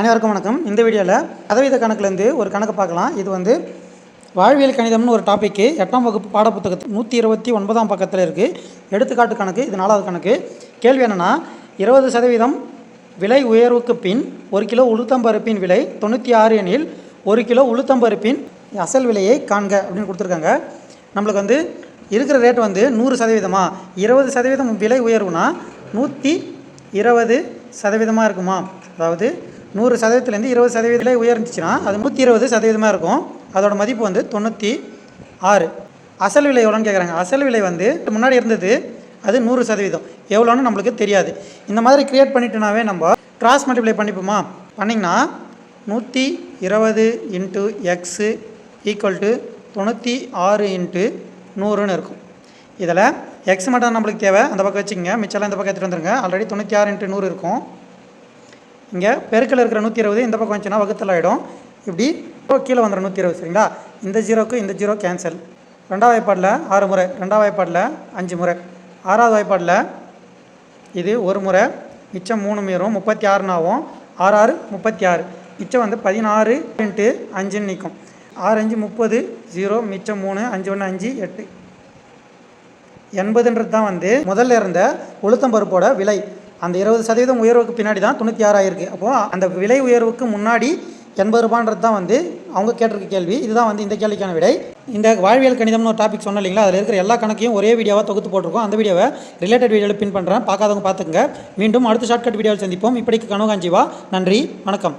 அனைவருக்கும் வணக்கம். இந்த வீடியோவில் சதவீத கணக்குலேருந்து ஒரு கணக்கு பார்க்கலாம். இது வந்து வாழ்வியல் கணிதம்னு ஒரு டாப்பிக்கு எட்டாம் வகுப்பு பாடப்புத்தகத்து நூற்றி இருபத்தி ஒன்பதாம் பக்கத்தில் இருக்குது எடுத்துக்காட்டு கணக்கு இது நாலாவது கணக்கு. கேள்வி என்னென்னா இருபது சதவீதம் விலை உயர்வுக்கு பின் ஒரு கிலோ உளுத்தம்பருப்பின் விலை தொண்ணூற்றி ஆறு எனில் ஒரு கிலோ உளுத்தம்பருப்பின் அசல் விலையை காண்க அப்படின்னு கொடுத்துருக்காங்க. நம்மளுக்கு வந்து இருக்கிற ரேட் வந்து நூறு சதவீதமா? இருபது சதவீதம் விலை உயர்வுனா நூற்றி இருபது சதவீதமாக இருக்குமா? அதாவது நூறு சதவீதத்துலேருந்து இருபது சதவீதத்தில் உயர்ந்துச்சுன்னா அது நூற்றி இருபது சதவீதமாக இருக்கும். அதோட மதிப்பு வந்து தொண்ணூற்றி ஆறு. அசல் விலை எவ்வளோன்னு கேட்குறாங்க அசல் விலை வந்து முன்னாடி இருந்தது அது நூறு சதவீதம். எவ்வளோன்னு நம்மளுக்கு தெரியாது. இந்த மாதிரி க்ரியேட் பண்ணிட்டோனாவே நம்ம கிராஸ் மல்டிப்ளை பண்ணிப்போமா? பண்ணிங்கன்னா நூற்றி இருபது இன்ட்டு எக்ஸு ஈக்குவல் டு தொண்ணூற்றி ஆறு இன்ட்டு நூறுன்னு இருக்கும். இதில் எக்ஸ் மட்டும் நம்மளுக்கு தேவை. அந்த பக்கம் வச்சுக்கோங்க. மிச்சம்லாம் இந்த பக்கம் எடுத்துகிட்டு வந்துருங்க. ஆல்ரெடி தொண்ணூற்றி ஆறு இன்ட்டு நூறு இருக்கும். இங்கே பெருக்கில் இருக்கிற நூற்றி இருபது இந்த பக்கம் வந்துச்சுன்னா வகுத்தல் ஆகிடும் இப்படி இப்போ கீழே வந்துடும் நூற்றி இருபது சரிங்களா? இந்த ஜீரோக்கு இந்த ஜீரோ கேன்சல் ரெண்டாவது வாய்ப்பாடில் ஆறு முறை ரெண்டாவது வாய்ப்பாடில் அஞ்சு முறை. ஆறாவது வாய்ப்பாடில் இது ஒரு முறை மிச்சம் மூணு மீறும் முப்பத்தி ஆறுனாவும் ஆறு ஆறு முப்பத்தி ஆறு. மிச்சம் வந்து பதினாறு இன்ட்டு அஞ்சுன்னு நிற்கும். ஆறு அஞ்சு முப்பது ஜீரோ மிச்சம் மூணு அஞ்சு ஒன்று அஞ்சு எட்டு. எண்பதுன்றது தான் வந்து முதல்ல இருந்த உளுத்தம்பருப்போட விலை. அந்த இருபது சதவீதம் உயர்வுக்கு பின்னாடி தான் தொண்ணூற்றி ஆறாயிருக்கு. அப்போது அந்த விலை உயர்வுக்கு முன்னாடி எண்பது ரூபான்றது தான் வந்து அவங்க கேட்டிருக்க கேள்வி. இதுதான் வந்து இந்த கேள்விக்கான விடை. இந்த வாழ்வியல் கணிதம்னு ஒரு டாபிக் சொன்னோம் இல்லைங்களா? அதில் இருக்கிற எல்லா கணக்கையும் ஒரே வீடியோவாக தொகுத்து போட்டிருக்கோம். அந்த வீடியோவை ரிலேட்டட் வீடியோவில் பின் பண்ணுறேன் பார்க்காதவங்க பார்த்துக்கங்க. மீண்டும் அடுத்த ஷார்ட்கட் வீடியோவில் சந்திப்போம். இப்படிக்கு கனவு காஞ்சிவா நன்றி. வணக்கம்.